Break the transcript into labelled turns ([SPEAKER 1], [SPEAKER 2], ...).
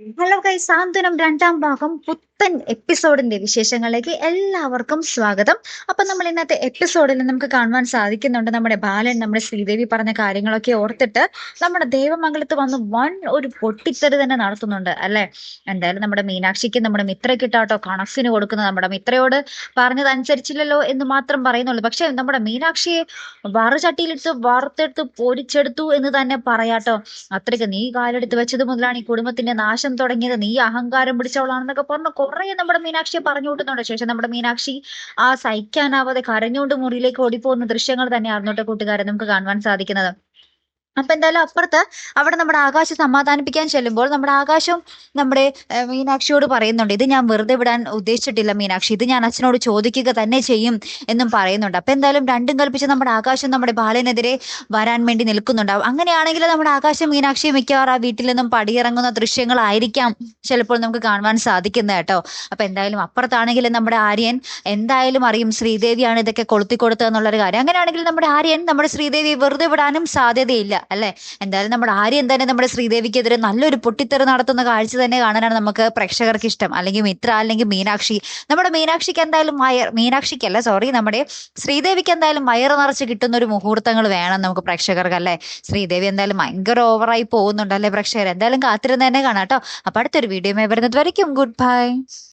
[SPEAKER 1] Hello കൈ സാന്ത്വനം രണ്ടാം ഭാഗം പുത്തൻ എപ്പിസോഡിന്റെ വിശേഷങ്ങളിലേക്ക് എല്ലാവർക്കും സ്വാഗതം. അപ്പൊ നമ്മൾ ഇന്നത്തെ എപ്പിസോഡിൽ നമുക്ക് കാണുവാൻ സാധിക്കുന്നുണ്ട് നമ്മുടെ ബാലൻ നമ്മുടെ ശ്രീദേവി പറഞ്ഞ കാര്യങ്ങളൊക്കെ ഓർത്തിട്ട് നമ്മുടെ ദേവമംഗലത്ത് വന്ന് വൺ ഒരു പൊട്ടിത്തെറി തന്നെ നടത്തുന്നുണ്ട് അല്ലെ? എന്തായാലും നമ്മുടെ മീനാക്ഷിക്ക് നമ്മുടെ മിത്രക്കിട്ടാട്ടോ കണക്സിന് കൊടുക്കുന്നത്. നമ്മുടെ മിത്രയോട് പറഞ്ഞത് അനുസരിച്ചില്ലല്ലോ എന്ന് മാത്രം പറയുന്നുള്ളൂ. പക്ഷെ നമ്മുടെ മീനാക്ഷിയെ വറുചട്ടിയിലിട്ട് വറുത്തെടുത്ത് പൊരിച്ചെടുത്തു എന്ന് തന്നെ പറയാട്ടോ. അത്രയ്ക്ക് നീ കാലെടുത്ത് വെച്ചത് മുതലാണ് ഈ കുടുംബത്തിന്റെ നാശം തുടങ്ങിയത്. നീ അഹങ്കാരം പിടിച്ചവളാണെന്നൊക്കെ പറഞ്ഞ് കുറെ നമ്മുടെ മീനാക്ഷിയെ പറഞ്ഞു കൂട്ടുന്നുണ്ട് ശേഷം നമ്മുടെ മീനാക്ഷി ആ സഹിക്കാനാവാതെ കരഞ്ഞുകൊണ്ട് മുറിയിലേക്ക് ഓടിപ്പോകുന്ന ദൃശ്യങ്ങൾ തന്നെയായിരുന്നു കേട്ടോ കൂട്ടുകാരെ നമുക്ക് കാണുവാൻ സാധിക്കുന്നത്. അപ്പൊ എന്തായാലും അപ്പുറത്ത് അവിടെ നമ്മുടെ ആകാശം സമാധാനിപ്പിക്കാൻ ചെല്ലുമ്പോൾ നമ്മുടെ ആകാശം നമ്മുടെ മീനാക്ഷിയോട് പറയുന്നുണ്ട്. ഇത് ഞാൻ വെറുതെ വിടാൻ ഉദ്ദേശിച്ചിട്ടില്ല മീനാക്ഷി. ഇത് ഞാൻ അച്ഛനോട് ചോദിക്കുക തന്നെ ചെയ്യും എന്നും പറയുന്നുണ്ട്. അപ്പൊ എന്തായാലും രണ്ടും കൽപ്പിച്ച് നമ്മുടെ ആകാശം നമ്മുടെ ബാലനെതിരെ വരാൻ വേണ്ടി നിൽക്കുന്നുണ്ടാവും അങ്ങനെയാണെങ്കിൽ നമ്മുടെ ആകാശം മീനാക്ഷി മിക്കവാറും ആ വീട്ടിൽ നിന്നും പടിയിറങ്ങുന്ന ദൃശ്യങ്ങളായിരിക്കാം ചിലപ്പോൾ നമുക്ക് കാണുവാൻ സാധിക്കുന്നത് കേട്ടോ. അപ്പൊ എന്തായാലും അപ്പുറത്താണെങ്കിൽ നമ്മുടെ ആര്യൻ എന്തായാലും അറിയും ശ്രീദേവിയാണ് ഇതൊക്കെ കൊളുത്തി കൊടുത്തതെന്നുള്ളൊരു കാര്യം. അങ്ങനെയാണെങ്കിൽ നമ്മുടെ ആര്യൻ നമ്മുടെ ശ്രീദേവി വെറുതെ വിടാനും സാധ്യതയില്ല. അല്ലെ? എന്തായാലും നമ്മുടെ ആര്യൻ തന്നെ നമ്മുടെ ശ്രീദേവിക്കെതിരെ നല്ലൊരു പൊട്ടിത്തെറി നടത്തുന്ന കാഴ്ച തന്നെ കാണാനാണ് നമുക്ക് പ്രേക്ഷകർക്ക് ഇഷ്ടം അല്ലെങ്കിൽ മിത്ര അല്ലെങ്കിൽ മീനാക്ഷി. നമ്മുടെ മീനാക്ഷിക്ക് എന്തായാലും വയർ മീനാക്ഷിക്കല്ല സോറി നമ്മുടെ ശ്രീദേവിക്ക് എന്തായാലും വയറ് നിറച്ച് കിട്ടുന്ന ഒരു മുഹൂർത്തങ്ങൾ വേണം നമുക്ക് പ്രേക്ഷകർക്ക് അല്ലേ? ശ്രീദേവി എന്തായാലും ഭയങ്കര ഓവറായി പോകുന്നുണ്ട് അല്ലേ പ്രേക്ഷകർ എന്തായാലും കാത്തിരുന്ന് തന്നെ കാണാം കേട്ടോ. അപ്പൊ അടുത്തൊരു വീഡിയോ വരുന്നത് വരയ്ക്കും. Good bye